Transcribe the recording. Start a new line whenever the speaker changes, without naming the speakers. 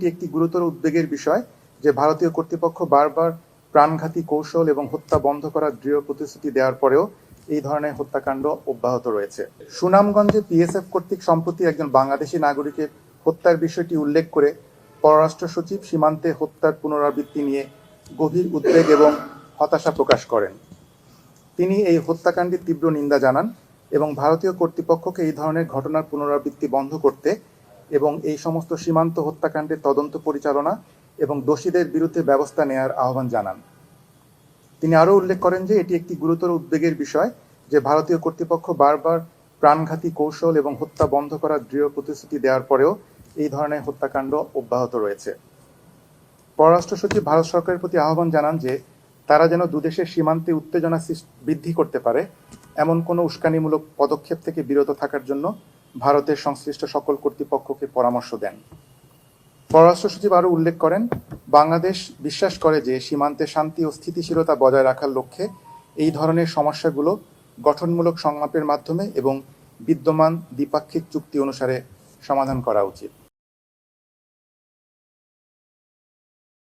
এটি একটি গুরুতর উদ্বেগের বিষয় যে ভারতীয় কর্তৃপক্ষ বারবার প্রাণঘাতী কৌশল এবং হত্যা বন্ধ করার দৃঢ় প্রতিশ্রুতি দেওয়ার পরেও এই ধরনের হত্যাকাণ্ড অব্যাহত রয়েছে। সুনামগঞ্জে পিএসএফ কর্তৃক সম্প্রতি একজন বাংলাদেশি নাগরিকের হত্যার বিষয়টি উল্লেখ করে পররাষ্ট্র সচিব সীমান্তে হত্যার পুনরাবৃত্তি নিয়ে গভীর উদ্বেগ এবং হতাশা প্রকাশ করেন। তিনি এই হত্যাকাণ্ডের তীব্র নিন্দা জানান এবং ভারতীয় কর্তৃপক্ষকে এই ধরনের ঘটনার পুনরাবৃত্তি বন্ধ করতে এবং এই সমস্ত সীমান্ত হত্যাকাণ্ডের তদন্ত পরিচালনা এবং দোষীদের বিরুদ্ধে ব্যবস্থা নেয়ার আহ্বান জানান। তিনি আরও উল্লেখ করেন যে এটি একটি গুরুতর উদ্বেগের বিষয় যে ভারতীয় কর্তৃপক্ষ বারবার প্রাণঘাতী কৌশল এবং হত্যা বন্ধ করার দৃঢ় প্রতিশ্রুতি দেওয়ার পরেও এই ধরনের হত্যাকাণ্ড অব্যাহত রয়েছে। পররাষ্ট্র সচিব ভারত সরকারের প্রতি আহ্বান জানান যে তারা যেন দুদেশের সীমান্তে উত্তেজনা বৃদ্ধি করতে পারে, এমন কোনো উস্কানিমূলক পদক্ষেপ থেকে বিরত থাকার জন্য ভারতের সংশ্লিষ্ট সকল কর্তৃপক্ষকে পরামর্শ দেন। পররাষ্ট্র সচিব আরও উল্লেখ করেন, বাংলাদেশ বিশ্বাস করে যে সীমান্তে শান্তি ও স্থিতিশীলতা বজায় রাখার লক্ষ্যে এই ধরনের সমস্যাগুলো গঠনমূলক সংলাপের মাধ্যমে এবং বিদ্যমান দ্বিপাক্ষিক চুক্তি অনুসারে সমাধান করা উচিত।